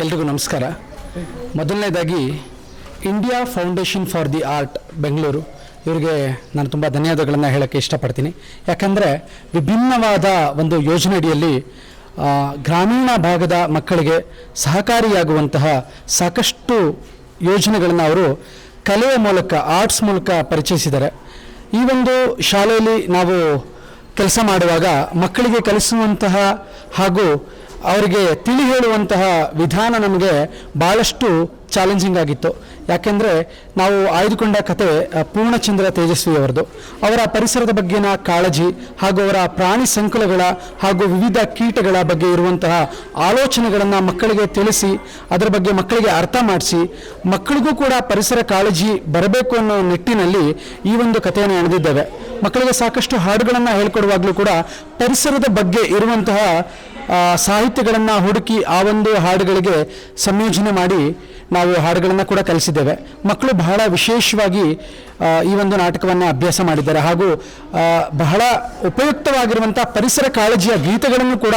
ಎಲ್ರಿಗೂ ನಮಸ್ಕಾರ. ಮೊದಲನೇದಾಗಿ India Foundation for the art Bengaluru ಇವರಿಗೆ ನಾನು ತುಂಬ ಧನ್ಯವಾದಗಳನ್ನು ಹೇಳೋಕ್ಕೆ ಇಷ್ಟಪಡ್ತೀನಿ. ಯಾಕಂದರೆ, ವಿಭಿನ್ನವಾದ ಒಂದು ಯೋಜನೆಯಡಿಯಲ್ಲಿ ಗ್ರಾಮೀಣ ಭಾಗದ ಮಕ್ಕಳಿಗೆ ಸಹಕಾರಿಯಾಗುವಂತಹ ಸಾಕಷ್ಟು ಯೋಜನೆಗಳನ್ನು ಅವರು ಕಲೆಯ ಮೂಲಕ ಆರ್ಟ್ಸ್ ಮೂಲಕ ಪರಿಚಯಿಸಿದ್ದಾರೆ. ಈ ಒಂದು ಶಾಲೆಯಲ್ಲಿ ನಾವು ಕೆಲಸ ಮಾಡುವಾಗ ಮಕ್ಕಳಿಗೆ ಕಲಿಸುವಂತಹ ಹಾಗೂ ಅವರಿಗೆ ತಿಳಿ ಹೇಳುವಂತಹ ವಿಧಾನ ನಮಗೆ ಭಾಳಷ್ಟು ಚಾಲೆಂಜಿಂಗ್ ಆಗಿತ್ತು. ಯಾಕೆಂದರೆ ನಾವು ಆಯ್ದುಕೊಂಡ ಕತೆ ಪೂರ್ಣಚಂದ್ರ ತೇಜಸ್ವಿ ಅವರದು ಅವರ ಪರಿಸರದ ಬಗ್ಗೆನ ಕಾಳಜಿ ಹಾಗೂ ಅವರ ಪ್ರಾಣಿ ಸಂಕುಲಗಳ ಹಾಗೂ ವಿವಿಧ ಕೀಟಗಳ ಬಗ್ಗೆ ಇರುವಂತಹ ಆಲೋಚನೆಗಳನ್ನು ಮಕ್ಕಳಿಗೆ ತಿಳಿಸಿ, ಅದರ ಬಗ್ಗೆ ಮಕ್ಕಳಿಗೆ ಅರ್ಥ ಮಾಡಿಸಿ, ಮಕ್ಕಳಿಗೂ ಕೂಡ ಪರಿಸರ ಕಾಳಜಿ ಬರಬೇಕು ಅನ್ನೋ ನಿಟ್ಟಿನಲ್ಲಿ ಈ ಒಂದು ಕಥೆಯನ್ನು ಎಳೆದಿದ್ದೇವೆ ಮಕ್ಕಳಿಗೆ ಸಾಕಷ್ಟು ಹಾಡುಗಳನ್ನು ಹೇಳ್ಕೊಡುವಾಗಲೂ ಕೂಡ ಪರಿಸರದ ಬಗ್ಗೆ ಇರುವಂತಹ ಸಾಹಿತ್ಯಗಳನ್ನು ಹುಡುಕಿ ಆ ಒಂದು ಹಾಡುಗಳಿಗೆ ಸಂಯೋಜನೆ ಮಾಡಿ ನಾವು ಹಾಡುಗಳನ್ನು ಕೂಡ ಕಲಿಸಿದ್ದೇವೆ. ಮಕ್ಕಳು ಬಹಳ ವಿಶೇಷವಾಗಿ ಈ ಒಂದು ನಾಟಕವನ್ನು ಅಭ್ಯಾಸ ಮಾಡಿದ್ದಾರೆ. ಹಾಗೂ ಬಹಳ ಉಪಯುಕ್ತವಾಗಿರುವಂಥ ಪರಿಸರ ಕಾಳಜಿಯ ಗೀತೆಗಳನ್ನು ಕೂಡ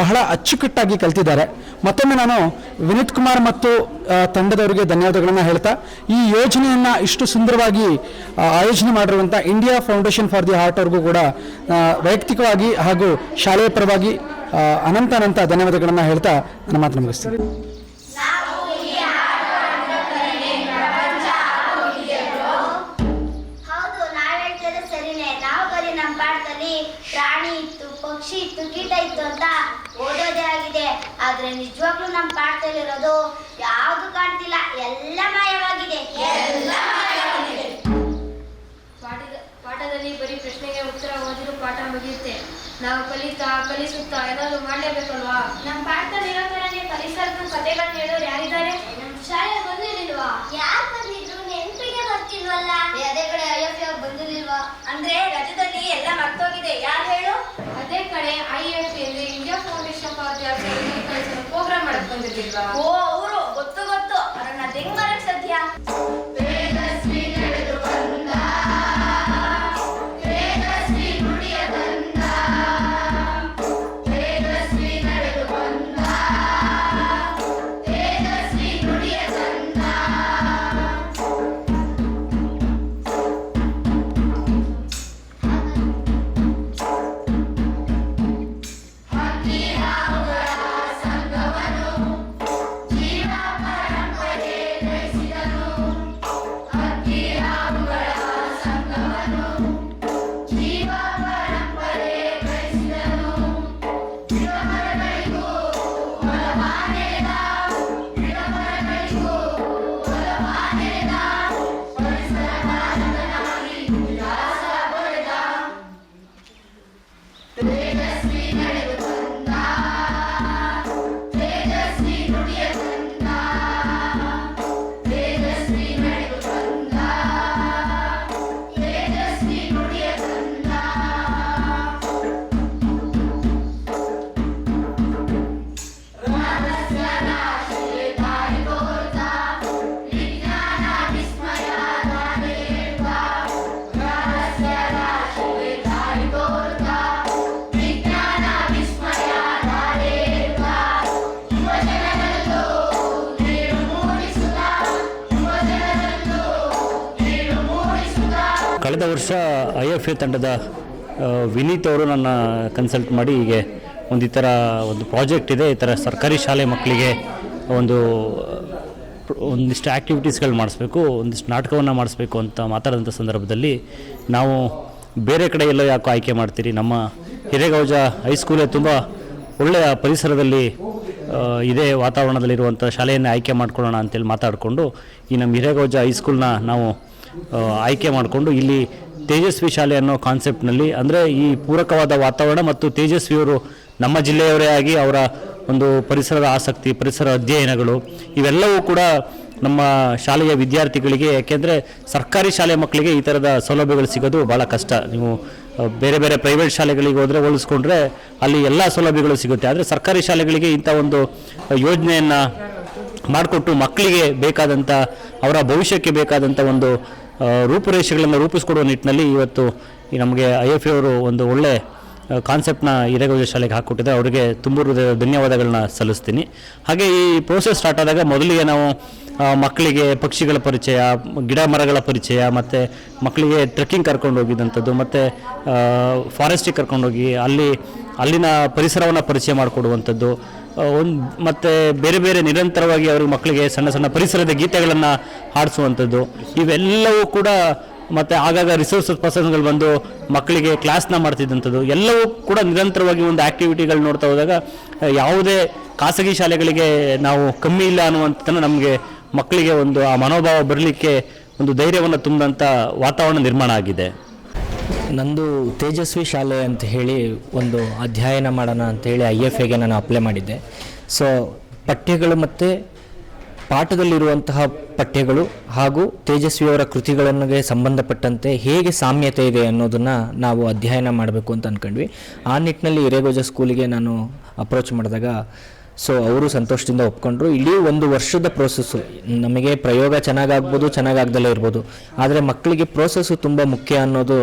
ಬಹಳ ಅಚ್ಚುಕಟ್ಟಾಗಿ ಕಲಿತಿದ್ದಾರೆ. ಮತ್ತೊಮ್ಮೆ ನಾನು ವಿನೀತ್ ಕುಮಾರ್ ಮತ್ತು ತಂಡದವರಿಗೆ ಧನ್ಯವಾದಗಳನ್ನು ಹೇಳ್ತಾ, ಈ ಯೋಜನೆಯನ್ನು ಇಷ್ಟು ಸುಂದರವಾಗಿ ಆಯೋಜನೆ ಮಾಡಿರುವಂಥ India Foundation for the art ಅವ್ರಿಗೂ ಕೂಡ ವೈಯಕ್ತಿಕವಾಗಿ ಹಾಗೂ ಶಾಲೆಯ ಪರವಾಗಿ ಅನಂತ ಅನಂತ ಧನ್ಯವಾದಗಳನ್ನು ಹೇಳ್ತಾ ನನ್ನ ಮಾತು ಪಕ್ಷಿ ಇತ್ತು ಕೀಟ ಇತ್ತು ಅಂತ ಓದೋದೇ ಆಗಿದೆ. ಆದ್ರೆ ನಿಜವಾಗ್ಲೂ ನಮ್ಮ ಪಾಠದಲ್ಲಿರೋದು ಯಾವ್ದು ಕಾಣ್ತಿಲ್ಲ ಎಲ್ಲ ಮಾಯವಾಗಿದೆ. ಎಲ್ಲ ಪಾಠದ ಪಾಠದಲ್ಲಿ ಬರೀ ಪ್ರಶ್ನೆಗೆ ಉತ್ತರ ಓದಿರೋ ಪಾಠ ಮುಗಿಯುತ್ತೆ. ನಾವು ಕಲಿತಾ ಕಲಿಸುತ್ತಾ ಏನಾದ್ರು ಮಾಡಲೇಬೇಕಲ್ವಾ? ನಮ್ಮ ಪಾಠದಲ್ಲಿರೋ ತರನೇ ಪರಿಸರದ ಕಥೆಗಳನ್ನ ಹೇಳೋರು ಯಾರಿದ್ದಾರೆ? ನಮ್ಮ ಶಾಲೆ ಬಂದಿರ್ಲಿಲ್ವಾ? ಯಾರು ಬಂದಿದ್ರು ನೆನಪಿಗೆ ಬರ್ತಿಲ್ವಲ್ಲ? ಅದೇ ಕಡೆ ಐ ಎಫ್ ಎಫ್ ಬಂದಿರ್ಲಿಲ್ವಾ? ಅಂದ್ರೆ ರಜದಲ್ಲಿ ಎಲ್ಲ ಮರ್ತೋಗಿದೆ. ಯಾರು ಹೇಳು? ಅದೇ ಕಡೆ ಐ ಎಫ್ ಅಂದ್ರೆ India Foundation for the program ಮಾಡಕ್ ಓ, ಅವರು ಗೊತ್ತು ಗೊತ್ತು. ಅದನ್ನ ತೆಂಗ್ ಕಳೆದ ವರ್ಷ ಐ ಎಫ್ ಎ ತಂಡದ ವಿನೀತ್ ಅವರು ನನ್ನ ಕನ್ಸಲ್ಟ್ ಮಾಡಿ ಹೀಗೆ ಒಂದು ಈ ಥರ ಒಂದು ಪ್ರಾಜೆಕ್ಟ್ ಇದೆ, ಈ ಥರ ಸರ್ಕಾರಿ ಶಾಲೆ ಮಕ್ಕಳಿಗೆ ಒಂದು ಒಂದಿಷ್ಟು ಆ್ಯಕ್ಟಿವಿಟೀಸ್ಗಳು ಮಾಡಿಸ್ಬೇಕು, ಒಂದಿಷ್ಟು ನಾಟಕವನ್ನು ಮಾಡಿಸ್ಬೇಕು ಅಂತ ಮಾತಾಡಿದಂಥ ಸಂದರ್ಭದಲ್ಲಿ ನಾವು ಬೇರೆ ಕಡೆ ಎಲ್ಲ ಯಾಕೋ ಆಯ್ಕೆ ಮಾಡ್ತೀರಿ, ನಮ್ಮ ಹಿರೇಗೌಜ ಹೈಸ್ಕೂಲೇ ತುಂಬ ಒಳ್ಳೆಯ ಪರಿಸರದಲ್ಲಿ ಇದೇ ವಾತಾವರಣದಲ್ಲಿರುವಂಥ ಶಾಲೆಯನ್ನು ಆಯ್ಕೆ ಮಾಡ್ಕೊಳ್ಳೋಣ ಅಂತೇಳಿ ಮಾತಾಡಿಕೊಂಡು ಈ ನಮ್ಮ ಹಿರೇಗೌಜ ಹೈಸ್ಕೂಲ್ನ ನಾವು ಆಯ್ಕೆ ಮಾಡಿಕೊಂಡು ಇಲ್ಲಿ ತೇಜಸ್ವಿ ಶಾಲೆ ಅನ್ನೋ ಕಾನ್ಸೆಪ್ಟ್ನಲ್ಲಿ ಅಂದರೆ ಈ ಪೂರಕವಾದ ವಾತಾವರಣ ಮತ್ತು ತೇಜಸ್ವಿಯವರು ನಮ್ಮ ಜಿಲ್ಲೆಯವರೇ ಆಗಿ ಅವರ ಒಂದು ಪರಿಸರದ ಆಸಕ್ತಿ, ಪರಿಸರ ಅಧ್ಯಯನಗಳು, ಇವೆಲ್ಲವೂ ಕೂಡ ನಮ್ಮ ಶಾಲೆಯ ವಿದ್ಯಾರ್ಥಿಗಳಿಗೆ ಯಾಕೆಂದರೆ ಸರ್ಕಾರಿ ಶಾಲೆ ಮಕ್ಕಳಿಗೆ ಈ ಥರದ ಸೌಲಭ್ಯಗಳು ಸಿಗೋದು ಭಾಳ ಕಷ್ಟ. ನೀವು ಬೇರೆ ಬೇರೆ ಪ್ರೈವೇಟ್ ಶಾಲೆಗಳಿಗೆ ಹೋದರೆ ಹೋಲಿಸ್ಕೊಂಡ್ರೆ ಅಲ್ಲಿ ಎಲ್ಲ ಸೌಲಭ್ಯಗಳು ಸಿಗುತ್ತೆ. ಆದರೆ ಸರ್ಕಾರಿ ಶಾಲೆಗಳಿಗೆ ಇಂಥ ಒಂದು ಯೋಜನೆಯನ್ನು ಮಾಡಿಕೊಟ್ಟು ಮಕ್ಕಳಿಗೆ ಬೇಕಾದಂಥ ಅವರ ಭವಿಷ್ಯಕ್ಕೆ ಬೇಕಾದಂಥ ಒಂದು ರೂಪುರೇಷೆಗಳನ್ನು ರೂಪಿಸ್ಕೊಡುವ ನಿಟ್ಟಿನಲ್ಲಿ ಇವತ್ತು ನಮಗೆ ಐ ಎಫ್ ಅವರು ಒಂದು ಒಳ್ಳೆ ಕಾನ್ಸೆಪ್ಟ್ನ ಹಿರೇಗೌಜ ಶಾಲೆಗೆ ಹಾಕಿಕೊಟ್ಟಿದೆ ಅವರಿಗೆ ತುಂಬ ಹೃದಯದ ಧನ್ಯವಾದಗಳನ್ನ ಸಲ್ಲಿಸ್ತೀನಿ. ಹಾಗೆ ಈ ಪ್ರೋಸೆಸ್ ಸ್ಟಾರ್ಟ್ ಆದಾಗ ಮೊದಲಿಗೆ ನಾವು ಮಕ್ಕಳಿಗೆ ಪಕ್ಷಿಗಳ ಪರಿಚಯ, ಗಿಡ ಮರಗಳ ಪರಿಚಯ, ಮತ್ತು ಮಕ್ಕಳಿಗೆ ಟ್ರೆಕ್ಕಿಂಗ್ ಕರ್ಕೊಂಡು ಹೋಗಿದ್ದಂಥದ್ದು ಮತ್ತು ಫಾರೆಸ್ಟಿಗೆ ಕರ್ಕೊಂಡೋಗಿ ಅಲ್ಲಿ, ಅಲ್ಲಿನ ಪರಿಸರವನ್ನು ಪರಿಚಯ ಮಾಡಿಕೊಡುವಂಥದ್ದು ಒಂದು ಮತ್ತು ಬೇರೆ ಬೇರೆ ನಿರಂತರವಾಗಿ ಅವ್ರ ಮಕ್ಕಳಿಗೆ ಸಣ್ಣ ಸಣ್ಣ ಪರಿಸರದ ಗೀತೆಗಳನ್ನು ಹಾಡಿಸುವಂಥದ್ದು. ಇವೆಲ್ಲವೂ ಕೂಡ ಮತ್ತು ಆಗಾಗ ರಿಸೋರ್ಸ್ ಪರ್ಸನ್ಗಳು ಬಂದು ಮಕ್ಕಳಿಗೆ ಕ್ಲಾಸ್ನ ಮಾಡ್ತಿದ್ದಂಥದ್ದು. ಎಲ್ಲವೂ ಕೂಡ ನಿರಂತರವಾಗಿ ಒಂದು ಆ್ಯಕ್ಟಿವಿಟಿಗಳು ನೋಡ್ತಾ ಹೋದಾಗ ಯಾವುದೇ ಖಾಸಗಿ ಶಾಲೆಗಳಿಗೆ ನಾವು ಕಮ್ಮಿ ಇಲ್ಲ ಅನ್ನುವಂಥದ್ದನ್ನು ನಮಗೆ ಮಕ್ಕಳಿಗೆ ಒಂದು ಆ ಮನೋಭಾವ ಬರಲಿಕ್ಕೆ ಒಂದು ಧೈರ್ಯವನ್ನು ತುಂಬಿದಂಥ ವಾತಾವರಣ ನಿರ್ಮಾಣ ಆಗಿದೆ. ನಂದು ತೇಜಸ್ವಿ ಶಾಲೆ ಅಂತ ಹೇಳಿ ಒಂದು ಅಧ್ಯಯನ ಮಾಡೋಣ ಅಂತ ಹೇಳಿ ಐ ಎಫ್ ಎಗೆ ನಾನು ಅಪ್ಲೈ ಮಾಡಿದ್ದೆ. ಸೊ ಪಠ್ಯಗಳು ಮತ್ತು ಪಾಠದಲ್ಲಿರುವಂತಹ ಪಠ್ಯಗಳು ಹಾಗೂ ತೇಜಸ್ವಿಯವರ ಕೃತಿಗಳಿಗೆ ಸಂಬಂಧಪಟ್ಟಂತೆ ಹೇಗೆ ಸಾಮ್ಯತೆ ಇದೆ ಅನ್ನೋದನ್ನು ನಾವು ಅಧ್ಯಯನ ಮಾಡಬೇಕು ಅಂತ ಅಂದ್ಕೊಂಡ್ವಿ ಆ ನಿಟ್ಟಿನಲ್ಲಿ ಹಿರೇಗೋಜ ಸ್ಕೂಲಿಗೆ ನಾನು ಅಪ್ರೋಚ್ ಮಾಡಿದಾಗ ಸೊ ಅವರು ಸಂತೋಷದಿಂದ ಒಪ್ಕೊಂಡ್ರು. ಇಡೀ ಒಂದು ವರ್ಷದ ಪ್ರೋಸೆಸ್ಸು ನಮಗೆ ಪ್ರಯೋಗ ಚೆನ್ನಾಗಾಗ್ಬೋದು, ಚೆನ್ನಾಗಾಗ್ದಲೇ ಇರ್ಬೋದು. ಆದರೆ ಮಕ್ಕಳಿಗೆ ಪ್ರೋಸೆಸ್ಸು ತುಂಬ ಮುಖ್ಯ ಅನ್ನೋದು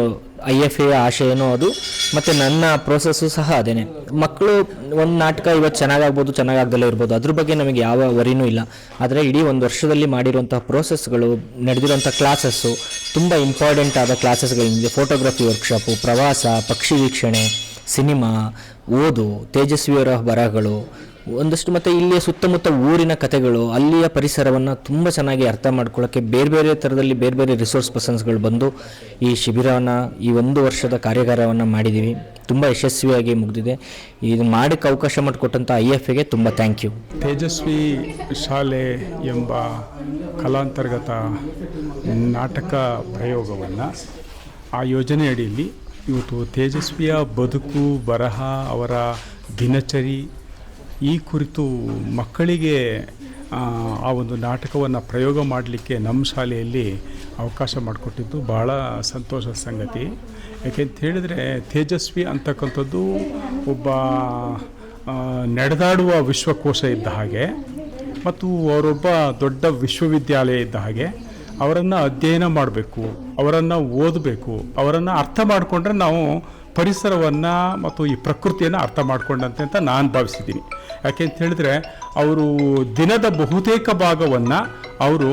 ಐ ಎಫ್ ಎ ಆಶಯನೂ ಅದು. ಮತ್ತು ನನ್ನ ಪ್ರೋಸೆಸ್ಸು ಸಹ ಅದೇನೆ. ಮಕ್ಕಳು ಒಂದು ನಾಟಕ ಇವತ್ತು ಚೆನ್ನಾಗಾಗ್ಬೋದು, ಚೆನ್ನಾಗಾಗ್ದಲೇ ಇರ್ಬೋದು. ಅದ್ರ ಬಗ್ಗೆ ನಮಗೆ ಯಾವ ವರಿನೂ ಇಲ್ಲ. ಆದರೆ ಇಡೀ ಒಂದು ವರ್ಷದಲ್ಲಿ ಮಾಡಿರುವಂಥ ಪ್ರೋಸೆಸ್ಗಳು ನಡೆದಿರುವಂಥ ಕ್ಲಾಸಸ್ಸು ತುಂಬ ಇಂಪಾರ್ಟೆಂಟ್ ಆದ ಕ್ಲಾಸಸ್ಗಳಿದೆ ಫೋಟೋಗ್ರಫಿ ವರ್ಕ್ಶಾಪು ಪ್ರವಾಸ, ಪಕ್ಷಿ ವೀಕ್ಷಣೆ ಸಿನಿಮಾ ಓದು, ತೇಜಸ್ವಿಯವರ ಬರಹಗಳು ಒಂದಷ್ಟು ಮತ್ತು ಇಲ್ಲಿಯ ಸುತ್ತಮುತ್ತ ಊರಿನ ಕಥೆಗಳು ಅಲ್ಲಿಯ ಪರಿಸರವನ್ನು ತುಂಬ ಚೆನ್ನಾಗಿ ಅರ್ಥ ಮಾಡ್ಕೊಳ್ಳೋಕ್ಕೆ ಬೇರೆ ಬೇರೆ ಥರದಲ್ಲಿ ಬೇರೆ ಬೇರೆ ರಿಸೋರ್ಸ್ ಪರ್ಸನ್ಸ್ಗಳು ಬಂದು ಈ ಶಿಬಿರವನ್ನು, ಈ ಒಂದು ವರ್ಷದ ಕಾರ್ಯಾಗಾರವನ್ನು ಮಾಡಿದ್ದೀವಿ ತುಂಬ ಯಶಸ್ವಿಯಾಗಿ ಮುಗಿದಿದೆ. ಇದು ಮಾಡೋಕ್ಕೆ ಅವಕಾಶ ಮಾಡಿಕೊಟ್ಟಂಥ ಐ ಎಫ್ ಎಗೆ ತುಂಬ ಥ್ಯಾಂಕ್ ಯು ತೇಜಸ್ವಿ ಶಾಲೆ ಎಂಬ ಕಲಾಂತರ್ಗತ ನಾಟಕ ಪ್ರಯೋಗವನ್ನು ಆ ಯೋಜನೆ ಅಡಿಯಲ್ಲಿ ಇವತ್ತು ತೇಜಸ್ವಿಯ ಬದುಕು, ಬರಹ, ಅವರ ದಿನಚರಿ ಈ ಕುರಿತು ಮಕ್ಕಳಿಗೆ ಆ, ಒಂದು ನಾಟಕವನ್ನು ಪ್ರಯೋಗ ಮಾಡಲಿಕ್ಕೆ ನಮ್ಮ ಶಾಲೆಯಲ್ಲಿ ಅವಕಾಶ ಮಾಡಿಕೊಟ್ಟಿದ್ದು ಭಾಳ ಸಂತೋಷದ ಸಂಗತಿ. ಯಾಕೆಂತ ಹೇಳಿದರೆ ತೇಜಸ್ವಿ ಅಂತಕ್ಕಂಥದ್ದು ಒಬ್ಬ ನಡೆದಾಡುವ ವಿಶ್ವಕೋಶ ಇದ್ದ ಹಾಗೆ ಮತ್ತು ಅವರೊಬ್ಬ ದೊಡ್ಡ ವಿಶ್ವವಿದ್ಯಾಲಯ ಇದ್ದ ಹಾಗೆ ಅವರನ್ನು ಅಧ್ಯಯನ ಮಾಡಬೇಕು ಅವರನ್ನು ಓದಬೇಕು ಅವರನ್ನು ಅರ್ಥ ಮಾಡಿಕೊಂಡ್ರೆ ನಾವು ಪರಿಸರವನ್ನು ಮತ್ತು ಈ ಪ್ರಕೃತಿಯನ್ನು ಅರ್ಥ ಮಾಡಿಕೊಂಡಂತೆ ಅಂತ ನಾನು ಭಾವಿಸಿದ್ದೀನಿ. ಯಾಕೆ ಅಂತ ಹೇಳಿದ್ರೆ, ಅವರು ದಿನದ ಬಹುತೇಕ ಭಾಗವನ್ನು ಅವರು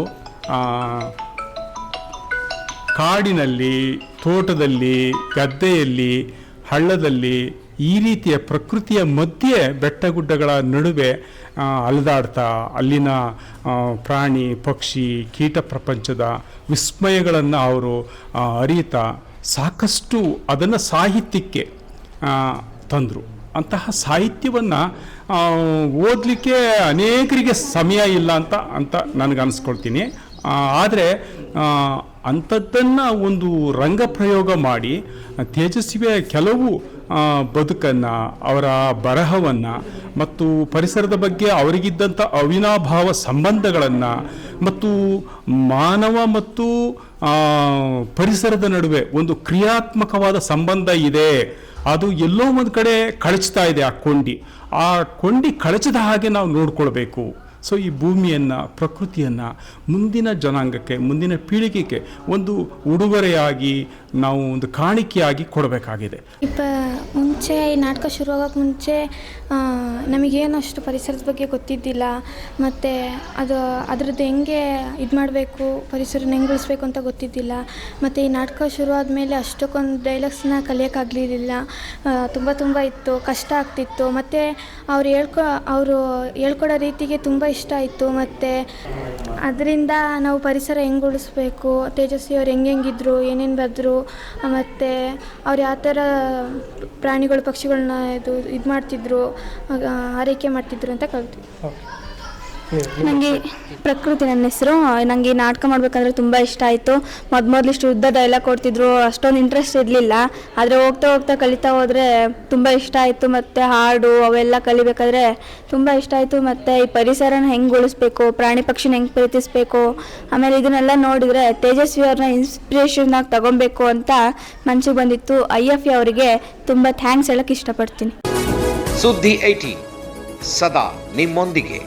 ಕಾಡಿನಲ್ಲಿ, ತೋಟದಲ್ಲಿ, ಗದ್ದೆಯಲ್ಲಿ, ಹಳ್ಳದಲ್ಲಿ ಈ ರೀತಿಯ ಪ್ರಕೃತಿಯ ಮಧ್ಯೆ ಬೆಟ್ಟ ಗುಡ್ಡಗಳ ನಡುವೆ ಅಲೆದಾಡ್ತಾ, ಅಲ್ಲಿನ ಪ್ರಾಣಿ, ಪಕ್ಷಿ, ಕೀಟ ಪ್ರಪಂಚದ ವಿಸ್ಮಯಗಳನ್ನು ಅವರು ಅರಿತಾ ಸಾಕಷ್ಟು ಅದನ್ನು ಸಾಹಿತ್ಯಕ್ಕೆ ತಂದರು. ಅಂತಹ ಸಾಹಿತ್ಯವನ್ನು ಓದಲಿಕ್ಕೆ ಅನೇಕರಿಗೆ ಸಮಯ ಇಲ್ಲ ಅಂತ ಅಂತ ನನಗೆ ಅನಿಸ್ಕೊಳ್ತೀನಿ. ಆದರೆ ಅಂಥದ್ದನ್ನು ಒಂದು ರಂಗ ಪ್ರಯೋಗ ಮಾಡಿ ತೇಜಸ್ವಿಯ ಕೆಲವು ಬದುಕನ್ನು, ಅವರ ಬರಹವನ್ನು ಮತ್ತು ಪರಿಸರದ ಬಗ್ಗೆ ಅವರಿಗಿದ್ದಂಥ ಅವಿನಾಭಾವ ಸಂಬಂಧಗಳನ್ನು ಮತ್ತು ಮಾನವ ಮತ್ತು ಪರಿಸರದ ನಡುವೆ ಒಂದು ಕ್ರಿಯಾತ್ಮಕವಾದ ಸಂಬಂಧ ಇದೆ. ಅದು ಎಲ್ಲೋ ಒಂದು ಕಡೆ ಕಳಚ್ತಾ ಇದೆ ಆ ಕೊಂಡಿ. ಆ ಕೊಂಡಿ ಕಳಚದ ಹಾಗೆ ನಾವು ನೋಡ್ಕೊಳ್ಬೇಕು. ಸೊ, ಈ ಭೂಮಿಯನ್ನು, ಪ್ರಕೃತಿಯನ್ನು ಮುಂದಿನ ಜನಾಂಗಕ್ಕೆ, ಮುಂದಿನ ಪೀಳಿಗೆಗೆ ಒಂದು ಉಡುಗೊರೆಯಾಗಿ ನಾವು ಒಂದು ಕಾಣಿಕೆಯಾಗಿ ಕೊಡಬೇಕಾಗಿದೆ. ಇಪ್ಪ, ಮುಂಚೆ ಈ ನಾಟಕ ಶುರುವಾಗೋಕ್ಕೆ ಮುಂಚೆ ನಮಗೇನು ಅಷ್ಟು ಪರಿಸರದ ಬಗ್ಗೆ ಗೊತ್ತಿದ್ದಿಲ್ಲ. ಮತ್ತು ಅದು, ಅದ್ರದ್ದು ಹೆಂಗೆ ಇದು ಮಾಡಬೇಕು, ಪರಿಸರನ ಹೆಂಗೆ ಉಳಿಸ್ಬೇಕು ಅಂತ ಗೊತ್ತಿದ್ದಿಲ್ಲ. ಮತ್ತು ಈ ನಾಟಕ ಶುರುವಾದ ಮೇಲೆ ಅಷ್ಟಕ್ಕೊಂದು ಡೈಲಾಗ್ಸ್ನ ಕಲಿಯೋಕ್ಕಾಗಲಿಲ್ಲ ತುಂಬ ತುಂಬ ಇತ್ತು, ಕಷ್ಟ ಆಗ್ತಿತ್ತು. ಮತ್ತು ಅವ್ರು ಹೇಳ್ಕೊ, ಅವರು ಹೇಳ್ಕೊಡೋ ರೀತಿಗೆ ತುಂಬ ಇಷ್ಟ ಆಯಿತು. ಮತ್ತು ಅದರಿಂದ ನಾವು ಪರಿಸರ ಹೆಂಗೆ ಉಳಿಸ್ಬೇಕು ತೇಜಸ್ವಿ ಅವ್ರು ಹೆಂಗೆ ಹೆಂಗಿದ್ರು, ಏನೇನು ಬದ್ರು ಮತ್ತು ಅವ್ರು ಯಾವ ಥರ ಪ್ರಾಣಿಗಳು ಪಕ್ಷಿಗಳನ್ನ ಇದು ಇದು ಮಾಡ್ತಿದ್ರು ಆರೈಕೆ ಮಾಡ್ತಿದ್ರು ಅಂತ ಕಲ್ತ್ವಿ. ನನಗೆ ಪ್ರಕೃತಿ ನನ್ನ ಹೆಸರು. ನನಗೆ ನಾಟಕ ಮಾಡಬೇಕಂದ್ರೆ ತುಂಬ ಇಷ್ಟ ಆಯಿತು. ಮೊದ್ ಮೊದಲು ಇಷ್ಟು ಉದ್ದ ಡೈಲಾಗ್ ಕೊಡ್ತಿದ್ರು, ಅಷ್ಟೊಂದು ಇಂಟ್ರೆಸ್ಟ್ ಇರಲಿಲ್ಲ. ಆದರೆ ಹೋಗ್ತಾ ಹೋಗ್ತಾ ಕಲಿತಾ ಹೋದರೆ ತುಂಬ ಇಷ್ಟ ಆಯಿತು. ಮತ್ತು ಹಾಡು ಅವೆಲ್ಲ ಕಲಿಬೇಕಾದ್ರೆ ತುಂಬ ಇಷ್ಟ ಆಯಿತು. ಮತ್ತು ಈ ಪರಿಸರನ ಹೆಂಗೆ ಉಳಿಸ್ಬೇಕು, ಪ್ರಾಣಿ ಪಕ್ಷಿನ ಹೆಂಗೆ ಪ್ರೀತಿಸಬೇಕು, ಆಮೇಲೆ ಇದನ್ನೆಲ್ಲ ನೋಡಿದರೆ ತೇಜಸ್ವಿ ಅವ್ರನ್ನ ಇನ್ಸ್ಪಿರೇಷನ್ ಆಗಿ ತಗೊಬೇಕು ಅಂತ ಮನಸ್ಸಿಗೆ ಬಂದಿತ್ತು. ಐ ಎಫ್ ಅವರಿಗೆ ತುಂಬ ಥ್ಯಾಂಕ್ಸ್ ಹೇಳಕ್ಕೆ ಇಷ್ಟಪಡ್ತೀನಿ. ಸುದ್ದಿ ಐಟಿ, ಸದಾ ನಿಮ್ಮೊಂದಿಗೆ.